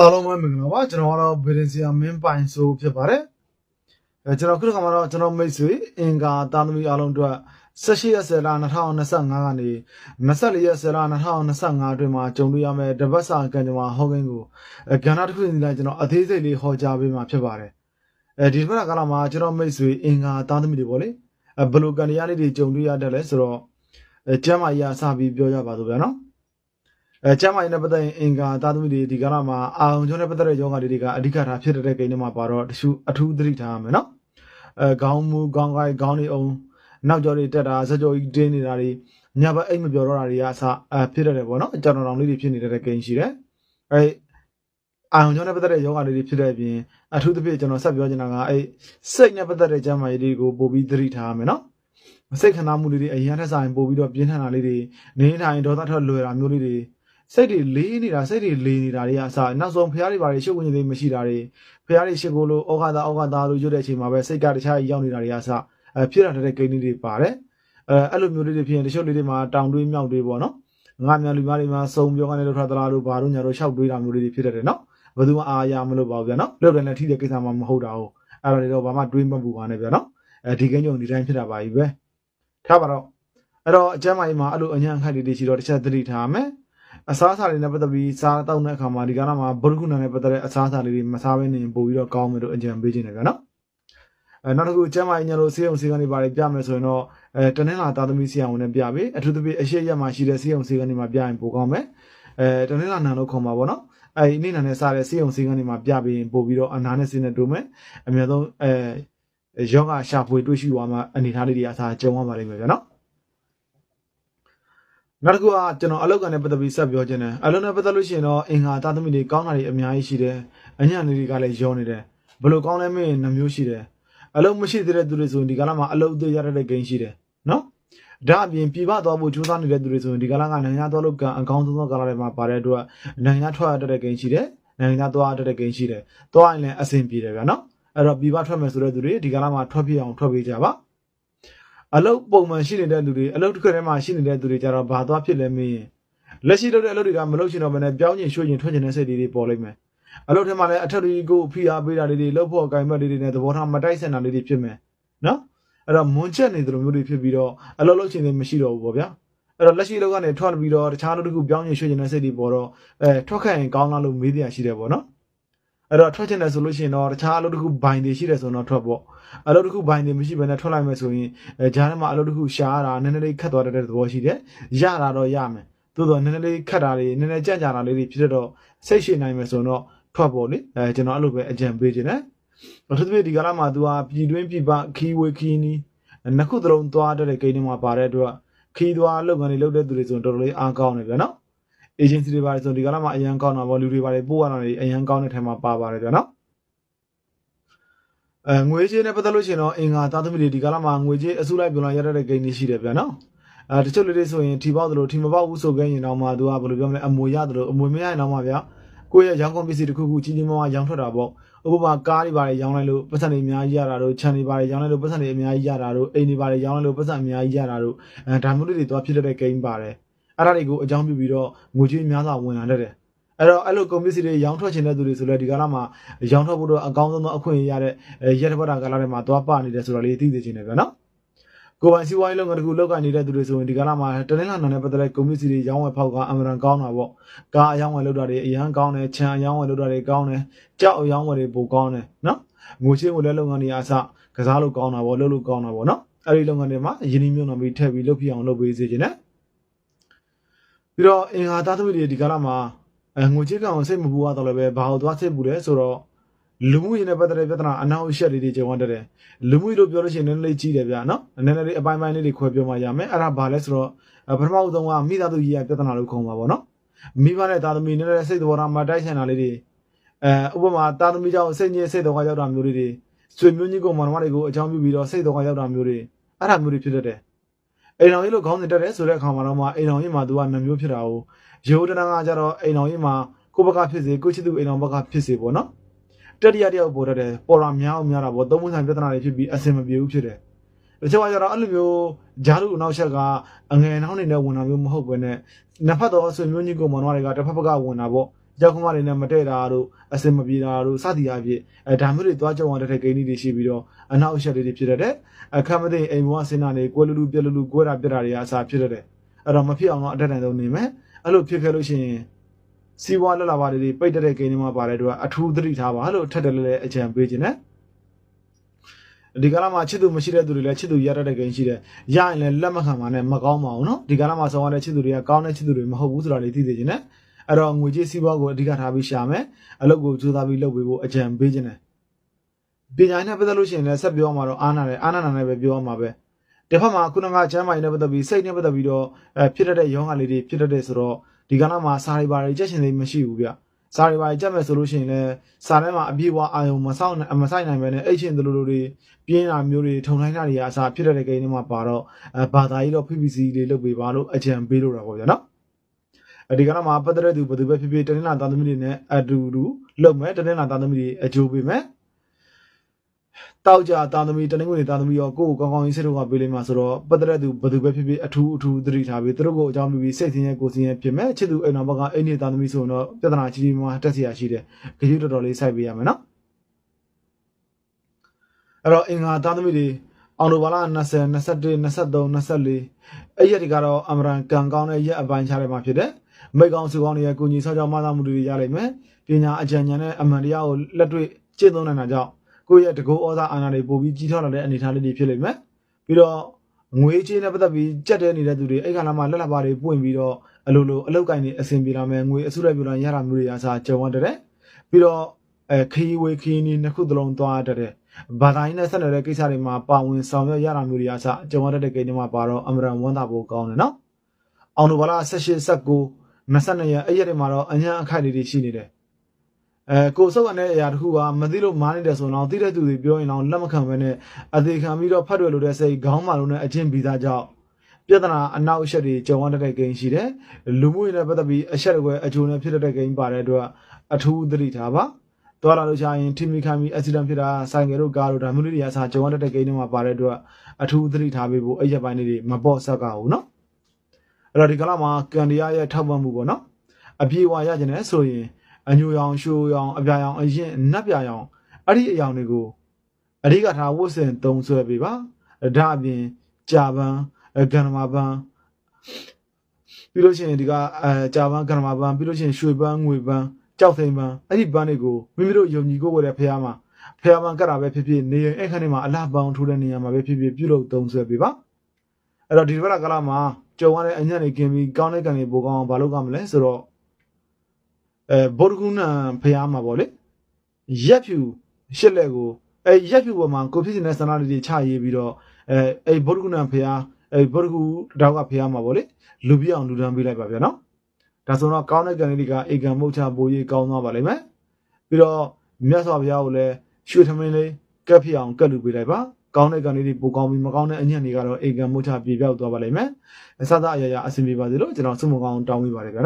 အားလုံးပဲမင်္ဂလာပါကျွန်တော်ကတော့ဗီဒင်ဆီယာမင်းပိုင်ဆိုဖြစ်ပါတယ်အဲကျွန်တော်ခုခါမှာတော့ကျွန်တော်မိတ်ဆွေအင်္ဂါတာသမီအားလုံးအတွက်18ရက်10လ2025ကနေ24ရက်10လ2025အတွင်းမှာကြုံတွေ့ရမယ့်တပတ်စာကံကြမ္မာဟောကင်းကိုအဲကဏ္ဍတစ်ခုစီတိုင်းကျွန်တော်အသေးစိတ်လေးဟောကြားပေးမှာဖြစ်ပါတယ်အဲဒီဘက်ကကာလမှာကျွန်တော်မိတ်ဆွေအင်္ဂါတာသမီတွေပေါ့လေအဲဘယ်လိုကံတရားလေးတွေကြုံတွေ့ရတယ်လဲဆိုတော့အဲကျမ်းမာရေးအစပြီးပြောကြပါစို့ဗျာနော် အဲကျမ်းမာရေးနဲ့ပတ်သက်ရင်အင်္ဂါသာသမီတွေဒီကာလမှာအာရုံကြောနဲ့ပတ်သက်တဲ့ယောဂတွေတွေကအဓိကထားဖြစ်တဲ့ကိန်းတွေမှာပါတော့တ िश အထူးသတိထားရမယ်နော်အဲခေါင်းမူခေါင်းကိုက်ခေါင်းနေအောင်နောက်ကျော်တွေတက်တာစကြောကြီးတင်းနေတာတွေညဘက်အိတ်မပြောတော့တာတွေကအစအဖြစ်တတ်တယ်ပေါ့နော်ကြောင်တောင်လေးတွေဖြစ်နေတဲ့ကိန်းရှိတယ်အဲအာရုံကြောနဲ့ပတ်သက်တဲ့ယောဂတွေတွေဖြစ်တဲ့အပြင်အထူးသဖြင့်ကျွန်တော်ဆက်ပြောချင်တာကအဲစိတ်နဲ့ပတ်သက်တဲ့ကျမ်းမာရေးတွေကိုပို့ပြီးသတိထားရမယ်နော်စိတ်ခန္ဓာမှုလေးတွေအရင်ထက်ဆိုင်ပို့ပြီးတော့ပြင်းထန်တာလေးတွေနေထိုင်ဒေါသထွက်လွယ်တာမျိုးလေးတွေ စိတ်တွေလေးနေတာစိတ်တွေလေးနေတာတွေကအစားနောက်ဆုံးဖះတွေဘာတွေရှုပ်ဝင်နေသေးမရှိတာတွေဖះတွေရှစ်ကိုလို့ဩဃာတာဩဃာတာလို့ရွတ်တဲ့အချိန်မှာပဲစိတ်ကတခြားကြီးရောက်နေတာတွေကအစားအဲဖြစ်လာတဲ့ကိန်းလေးတွေပါတယ်အဲအဲ့လိုမျိုးလေးတွေဖြစ်ရင်တချို့လေးတွေမှာတောင်တွေးမြောက်တွေးပေါ့နော်ငါမြန်လူများတွေမှာစုံပြောကနေလို့ထွက်သလားလို့ဘာလို့ညာတော့ရှောက်တွေးတာမျိုးလေးတွေဖြစ်တတ်တယ်နော်ဘယ်သူမှအာရမလို့ပါဘူးဗျာနော်လောက်တယ်လည်းထိတဲ့ကိစ္စမှမဟုတ်တာဟုတ်အဲ့ဒါတွေတော့ဘာမှတွေးမပူပါနဲ့ဗျာနော်အဲဒီကိန်းကြုံဒီတိုင်းဖြစ်တာပါကြီးပဲထားပါတော့အဲ့တော့အကျမ်းမာကြီးမှာအဲ့လိုအញ្ញံခိုက်လေးတွေရှိတော့တစ်ချက်သတိထားမယ် အစားအစာတွေနဲ့ပတ်သက်ပြီးစားတောက်တဲ့အခါမှာဒီကနေ့မှာဗုဒ္ဓခုနနဲ့ပတ်သက်တဲ့အစားအစာလေးတွေမစားဘဲနေပို့ပြီးတော့ကောင်းမယ်လို့အကြံပေးခြင်းတယ်ဗျာနော်အဲနောက်တစ်ခုကျမ်းမာရေးညလို့ဆေးရုံဆေးကနေပါပြမယ်ဆိုရင်တော့အဲတနင်္လာသားသမီးဆေးရုံနဲ့ပြပြီအထူးသဖြင့်အရှိရက်မှာရှိတဲ့ဆေးရုံဆေးကနေမှာပြရင်ပိုကောင်းမယ်အဲတနင်္လာနံလို့ခေါ်မှာပေါ့နော်အဲဒီနေ့နံနဲ့စားတဲ့ဆေးရုံဆေးကနေမှာပြပြီးပို့ပြီးတော့အနာနဲ့ဆေးနဲ့တိုးမယ်အများဆုံးအဲယောဂရှာဖွေတွေ့ရှိသွားမှအနေထားလေးတွေအစားကြုံရပါလိမ့်မယ်ဗျာနော် နောက်တစ်ခုကကျွန်တော်အလောက်ကန်နဲ့ပတ်သက်ပြီးဆက်ပြောခြင်းတယ်အလုံးနဲ့ပတ်သက်လို့ရှိရင်တော့အင်္ဂါသားသမီးတွေကောင်းတာတွေအများကြီးရှိတယ်အညံ့လေးတွေကလည်းရောနေတယ်ဘယ်လိုကောင်းလဲမင်းနှမျိုးရှိတယ်အလုံးမရှိသေးတဲ့သူတွေဆိုရင်ဒီကလာမှာအလုံးသေးရတဲ့ဂိမ်းရှိတယ်နော်ဒါအပြင်ပြပသွားဖို့ကြိုးစားနေတဲ့သူတွေဆိုရင်ဒီကလာကနိုင်ငံသားလို့ကန်အကောင်းဆုံးသောကာလတွေမှာပါတဲ့အတွက်နိုင်ငံထွက်ရတဲ့ဂိမ်းရှိတယ်နိုင်ငံသားသွားရတဲ့ဂိမ်းရှိတယ်သွားရင်လည်းအဆင်ပြေတယ်ဗျာနော်အဲ့တော့ပြပထွက်မယ်ဆိုတဲ့သူတွေဒီကလာမှာထွက်ပြအောင်ထွက်ပေးကြပါ အလုတ်ပုံမှန်ရှိနေတဲ့လူတွေအလုတ်တစ်ခါတည်းမှာရှိနေတဲ့သူတွေကြတော့ဘာသွားဖြစ်လဲမင်းလက်ရှိလုပ်တဲ့အလုပ်တွေကမလုပ်ချင်တော့ဘဲနဲ့ပြောင်းကျင်ရွှေ့ကျင်ထွက်ကျင်တဲ့စိတ်တွေတွေပေါ်လိမ့်မယ်အလုတ်ထဲမှာလည်းအထက်တွေကိုဖိအားပေးတာလေးတွေလှုပ်ဖို့အကင်ဘက်လေးတွေနဲ့သဘောထားမတိုက်ဆန်တာလေးတွေဖြစ်မယ်နော်အဲ့တော့မွန်ချက်နေသလိုမျိုးတွေဖြစ်ပြီးတော့အလုတ်လုပ်ချင်တယ်မရှိတော့ဘူးပေါ့ဗျာအဲ့တော့လက်ရှိလုပ်ကနေထွက်ပြီးတော့တခြားလုပ်တစ်ခုပြောင်းကျင်ရွှေ့ကျင်တဲ့စိတ်တွေပေါ်တော့အဲထွက်ခတ်ရင်ကောင်းလားလို့မေးတရားရှိတယ်ပေါ့နော် အဲ့တော့ထွက်ချင်တယ်ဆိုလို့ရှိရင်တော့တခြားအလုပ်တစ်ခုဘိုင်တွေရှိတယ်ဆိုတော့ထွက်ပေါ့အလုပ်တစ်ခုဘိုင်တွေမရှိဘဲနဲ့ထွက်လိုက်မယ်ဆိုရင်အဲဂျားထဲမှာအလုပ်တစ်ခုရှားတာနည်းနည်းလေးခတ်သွားတတ်တဲ့သဘောရှိတယ်။ရတာတော့ရမယ်။သို့တော့နည်းနည်းလေးခတ်တာတွေနည်းနည်းကြန့်ကြာတာလေးတွေဖြစ်တော့စိတ်ရှိနိုင်မယ်ဆိုတော့ထွက်ပေါ်လေအဲကျွန်တော်အဲ့လိုပဲအကြံပေးခြင်းနဲ့အထူးသဖြင့်ဒီကလာမှာ तू ဟာပြည်တွင်းပြည်ပခီးဝေးခီးနီးနှစ်ခုသလုံးသွားတတ်တဲ့ကိန်းတွေမှာပါတဲ့အတွက်ခီးသွားလုပ်ငန်းတွေလုပ်တဲ့သူတွေဆိုရင်တော်တော်လေးအားကောင်းတယ်ဗျာနော်။ agency တွေပါတယ်ဆိုဒီကလာမှာအရန်ကောင်းတာပေါ့လူတွေပါတယ်ပို့ရတာတွေအရန်ကောင်းတဲ့ထဲမှာပါပါတယ်ဗျာနော်။အဲငွေကြေးနဲ့ပတ်သက်လို့ရှိရင်တော့အင်္ဂါသားသမီးတွေဒီကာလမှာငွေကြေးအစုလိုက်ပြောင်းလာရတဲ့ဂိမ်းတွေရှိတယ်ဗျာနော်အဲတချို့လူတွေဆိုရင်ထီပေါက်သလိုထီမပေါက်ဘူးဆိုခဲ့ရင်တော့မှသူကဘယ်လိုပြောမလဲအမွေရတယ်လို့အမွေမရရင်တော့မှဗျာကိုယ့်ရဲ့ရောင်းကုန်ပစ္စည်းတစ်ခုခုကြီးကြီးမားမားရောင်းထွက်တာပေါ့ဥပမာကားတွေပါတယ်ရောင်းလိုက်လို့ပတ်စံတွေအများကြီးရတာတို့ခြံတွေပါတယ်ရောင်းလိုက်လို့ပတ်စံတွေအများကြီးရတာတို့အိမ်တွေပါတယ်ရောင်းလိုက်လို့ပတ်စံအများကြီးရတာတို့အဲဒါမျိုးလေးတွေသွားဖြစ်တဲ့ဂိမ်းပါတယ် အဲ့ဒါတွေကိုအကြောင်းပြုပြီးတော့ငွေကြေးများစွာဝင်လာတတ်တယ်အဲ့တော့အဲ့လိုကုန်ပစ္စည်းတွေရောင်းထွက်ချင်တဲ့သူတွေဆိုလည်းဒီကာလမှာရောင်းထွက်ဖို့တော့အကောင်းဆုံးသောအခွင့်အရေးရတဲ့အဲရက်တစ်ပတ်တာကာလထဲမှာသွားပနေတယ်ဆိုတော့လေသိသိချင်းတယ်ဗျာနော်ကိုယ်ပိုင်စီးပွားရေးလုပ်ငန်းတစ်ခုလုပ်ကိုင်နေတဲ့သူတွေဆိုရင်ဒီကာလမှာတနင်္လာနေ့နဲ့ပတ်သက်တဲ့ကွန်မြူနတီတွေရောင်းဝယ်ဖောက်ကအမှန်တန်ကောင်းတာပေါ့ကားအယောင်းဝယ်လုပ်တာတွေအရန်ကောင်းတယ်ခြံအယောင်းဝယ်လုပ်တာတွေကောင်းတယ်ကြောက်အယောင်းဝယ်တွေပိုကောင်းတယ်နော်ငွေချင်းဝယ်တဲ့လုပ်ငန်းတွေအစကစားလို့ကောင်းတာပေါ့လုပ်လို့ကောင်းတာပေါ့နော်အဲ့ဒီလုပ်ငန်းတွေမှာယင်းနှမြုံနှံပြီးထည့်ပြီးလုပ်ပြအောင်လုပ်ပေးစေချင်တယ် ပြီးတော့အင်္ဂါသားသမီးတွေဒီကာလမှာအဲငွေချင်းကောင်စိတ်မပူရတော့လည်းပဲဘာလို့သွားစိတ်ပူလဲဆိုတော့လူမှုရေးနဲ့ပတ်သက်တဲ့ပြဿနာအနောက်အရှက်လေးတွေကြုံရတတ်တယ်လူမှုရေးလို့ပြောလို့ရှိရင်နည်းနည်းလေးကြီးတယ်ဗျာနော်နည်းနည်းလေးအပိုင်းပိုင်းလေးတွေခွဲပြောမှရမယ်အဲ့ဒါဘာလဲဆိုတော့ပထမဦးဆုံးကမိသားစုရေးရပြဿနာလို့ခေါ်မှာပေါ့နော်မိဘနဲ့သားသမီးနည်းနည်းစိတ်တော်မှာတိုက်ဆိုင်တာလေးတွေအဲဥပမာသားသမီးကြောင့်စိတ်ညစ်စိတ်တော်ကရောက်တာမျိုးလေးတွေဆွေမျိုးကြီးကိုမောင်နှမတွေကိုအကြောင်းပြုပြီးတော့စိတ်တော်ကရောက်တာမျိုးတွေအဲ့ဒါမျိုးတွေဖြစ်တတ်တယ် အိမ်တော်ကြီးလို့ခေါင်းစဉ်တက်တယ်ဆိုတဲ့အခါမှာတော့မှအိမ်တော်ကြီးမှာသူကနှမျိုးဖြစ်တာကိုရိုးတနာကကြတော့အိမ်တော်ကြီးမှာကိုယ့်ဘက်ကဖြစ်စေကိုယ့်ချစ်သူအိမ်တော်ဘက်ကဖြစ်စေပေါ့နော်တတိယတယောက်ပေါ်တတ်တယ်ပေါ်တာများအောင်များတာပေါ့သုံးပုံဆိုင်ပြဿနာတွေဖြစ်ပြီးအဆင်မပြေဘူးဖြစ်တယ်တချို့ကကျတော့အဲ့လိုမျိုးဂျားလူအနောက်ချက်ကအငယ်နှောင်းနေတဲ့ဝင်တာမျိုးမဟုတ်ဘဲနဲ့နှစ်ဖက်တော့ဆွေမျိုးကြီးကိုမောင်နှမတွေကတစ်ဖက်ဘက်ကဝင်တာပေါ့ ရောက်ခွန်ကနေနဲ့မတည့်တာတို့အစင်မပြေတာတို့စသည်အဖြစ်အဲဒါမျိုးတွေသွားကြောင်ရတဲ့ဂိမ်းတွေရှိပြီးတော့အနောက်အရှက်တွေဖြစ်ရတဲ့အခက်မသိအိမ်ဘဝစင်နာတွေကွဲလူလူပြက်လူလူကွဲတာပြက်တာတွေအစားဖြစ်ရတဲ့အဲ့တော့မဖြစ်အောင်တော့အတက်တန်ဆုံးနေမယ်အဲ့လိုဖြစ်ခဲ့လို့ရှိရင်စီးပွားလက်လာပါတွေပိတ်တဲ့ဂိမ်းတွေမှာပါတယ်တို့ကအထူးသတိထားပါလို့ထပ်တယ်လည်းအကြံပေးခြင်းနဲ့ဒီကလာမှာချစ်သူမရှိတဲ့သူတွေလည်းချစ်သူရတတ်တဲ့ကိန်းရှိတယ်။ရရင်လည်းလက်မခံပါနဲ့မကောင်းပါဘူးနော်။ဒီကလာမှာဆောင်ရတဲ့ချစ်သူတွေကကောင်းတဲ့ချစ်သူတွေမဟုတ်ဘူးဆိုတာလေးသိသိချင်းနဲ့ အဲ့တော့ငွေကြေးစီးပွားကိုအဓိကထားပြီးရှာမယ်အလုပ်ကိုကြိုးစားပြီးလုပ်ပေးဖို့အကြံပေးခြင်းနဲ့ပညာနဲ့ပတ်သက်လို့ရှိရင်လည်းဆက်ပြောမှာတော့အားနာတယ်အားနာနာနဲ့ပဲပြောမှာပဲတစ်ဖက်မှာခုနကချမ်းမိုင်နဲ့ပတ်သက်ပြီးစိတ်နဲ့ပတ်သက်ပြီးတော့အဲဖြစ်တတ်တဲ့ရောဂါလေးတွေဖြစ်တတ်တဲ့ဆိုတော့ဒီကာလမှာစာရီပါတွေကြက်ရှင်လေးမရှိဘူးဗျစာရီပါတွေကြက်မယ်ဆိုလို့ရှိရင်လည်းစာထဲမှာအပြည့်အဝအာယုံမဆောင်မဆိုင်နိုင်ပဲနဲ့အဲ့ချင်းတို့လိုတွေပြင်းတာမျိုးတွေထုံလိုက်တာတွေအစားဖြစ်တတ်တဲ့ကိန်းတွေမှာပါတော့အဲဘာသာရေးတော့ PPC တွေလုပ်ပေးပါလို့အကြံပေးလို့တာပေါ့ဗျာနော်အဲ ဒီကနေ့မှာပတ်သက်တဲ့သူဘယ်သူပဲဖြစ်ဖြစ်တနင်္လာသားသမီးတွေနဲ့အတူတူလုပ်မယ်တနင်္လာသားသမီးတွေအကြိုးပေးမယ်တောက်ကြသားသမီးတနင်္ဂနွေသားသမီးရောကိုကိုကောင်းကောင်းကြီးစိတ်တော့ကပေးလိမ့်မှာဆိုတော့ပတ်သက်တဲ့သူဘယ်သူပဲဖြစ်ဖြစ်အထူးအထူးသတိထားပြီးသူတို့ကိုအကြောင်းပြုပြီးစိတ်ဆင်းရဲကိုယ်ဆင်းရဲဖြစ်မယ်ချစ်သူအိမ်တော်ဘက်ကအင်းနေသားသမီးဆိုတော့ပြဿနာကြီးကြီးမားမားတက်စီရရှိတယ်ခရီးတော်တော်လေးစိုက်ပေးရမယ်နော်အဲ့တော့အင်္ဂါသားသမီးတွေအော်တိုဘာလ20 21 23 24အဲ့ရက်တွေကတော့အမရန်ကန်ကောင်းတဲ့ရက်အပိုင်းခြားတွေမှာဖြစ်တယ်။ မိတ်ကောင်းစုကောင်းတွေရဲ့ကုညီဆောက်ကြောင်းမသားမှုတွေရလိမ့်မယ်ပညာအကြံဉာဏ်နဲ့အမှန်တရားကိုလက်တွေ့ကျင့်သုံးနိုင်တာကြောင့်ကိုယ့်ရဲ့တကူဩဇာအာဏာတွေပိုပြီးကြီးထွားလာတဲ့အနေအထားလေးတွေဖြစ်လိမ့်မယ်ပြီးတော့ငွေကြေးနဲ့ပတ်သက်ပြီးကြက်တဲနေတဲ့သူတွေအဲ့ခါလာမှလက်လက်ပါတွေပွင့်ပြီးတော့အလိုလိုအလောက်ကင်တွေအဆင်ပြေလာမယ်ငွေအစုလိုက်ပြလာရတာမျိုးတွေအစားကြုံရတဲ့ပြီးတော့အဲခရီးဝေးခရီးနီးနှစ်ခုသလုံးသွားတတ်တဲ့ဘာသာရေးနဲ့ဆက်နွယ်တဲ့ကိစ္စတွေမှာပါဝင်ဆောင်ရွက်ရတာမျိုးတွေအစားကြုံရတဲ့ကိန်းတွေမှာပါတော့အမရန်ဝန်တာဖို့ကောင်းတယ်နော်အောင်တိုဘာလ18 19 22ရက်အဲ့ရက်တွေမှာတော့အញ្ញံအခိုက်လေးတွေရှိနေတယ်အဲကိုစုပ်ရတဲ့အရာတစ်ခုကမသိလို့မားနေတယ်ဆိုတော့သိတဲ့သူတွေပြောရင်တော့လက်မခံဘဲနဲ့အသေးခံပြီးတော့ဖတ်တွေ့လို့တဲ့စိတ်ခေါင်းမာလို့နဲ့အချင်းပြီးသားကြောင့်ပြဿနာအနောက်အရှက်တွေကြုံရတဲ့ကိန်းရှိတယ်လူမှုရေးနဲ့ပတ်သက်ပြီးအရှက်တွေအကျိုးနဲ့ဖြစ်တဲ့ကိန်းပါတဲ့အတွက်အထူးသတိထားပါသွားလာလို့ရှိရင်ထိမိခါမီအက်ဆီဒန့်ဖြစ်တာဆိုင်ကယ်တို့ကားတို့ဒါမျိုးလေးတွေအစားကြုံရတဲ့ကိန်းတွေမှာပါတဲ့အတွက်အထူးသတိထားပေးဖို့အဲ့ရပိုင်းလေးတွေမပေါ့ဆက်ကဘူးနော် အဲ့တော့ဒီကလာမှာကန်ဒီယာရဲ့ထောက်ပံ့မှုပေါ့နော်အပြေအဝရကျင်တယ်ဆိုရင်အညူရောင်ရှိုးရောင်အပြာရောင်အရင်နတ်ပြရောင်အဲ့ဒီအယောင်တွေကိုအဓိကထားဝတ်ဆင်သုံးဆွဲပေးပါဒါအပြင်ကြာပန်းဂန္ဓမာပန်းပြီးလို့ရှိရင်ဒီကအဲကြာပန်းဂန္ဓမာပန်းပြီးလို့ရှိရင်ရွှေပန်းငွေပန်းကြောက်သိမ်းပန်းအဲ့ဒီပန်းတွေကိုမိမိတို့ယုံကြည်ကိုယ်ဝယ်တဲ့ဖះမှာဖះမှာကတ်တာပဲဖြစ်ဖြစ်နေရင်အဲ့ခန်းထဲမှာအလားပန်းထိုးတဲ့နေရာမှာပဲဖြစ်ဖြစ်ပြုလုပ်သုံးဆွဲပေးပါ အဲ့တော့ဒီဘက်ကကလာမှာကြုံရတဲ့အညံ့နေกินပြီးကောင်းတဲ့ကံတွေပိုကောင်းအောင်မလုပ်ကမလဲဆိုတော့အဲဘောဒကုဏဖះမှာပေါ့လေရက်ဖြူရှစ်လက်ကိုအဲရက်ဖြူပေါ်မှာကိုဖြစ်နေတဲ့ဆန္ဒလေးတွေချရေးပြီးတော့အဲအဲဘောဒကုဏဖះအဲဘောဒကုတောက်ကဖះမှာပေါ့လေလူပြအောင်လူတန်းပေးလိုက်ပါဗျာနော်ဒါဆိုတော့ကောင်းတဲ့ကံလေးတွေကအေကံမုတ်ချပိုးရေးကောင်းသွားပါလိမ့်မယ်ပြီးတော့မြတ်စွာဘုရားကိုလည်းရွှေထမင်းလေးကက်ဖြစ်အောင်ကက်လူပေးလိုက်ပါ ကောင်းတဲ့ကံလေးတွေပိုကောင်းပြီးမကောင်းတဲ့အညံ့တွေကတော့အေကံမုတ်ချပြေပြောက်သွားပါလိမ့်မယ်အစသအရာရာအဆင်ပြေပါစေလို့ကျွန်တော်ဆုမကောင်းတောင်းပေးပါတယ်ဗျာ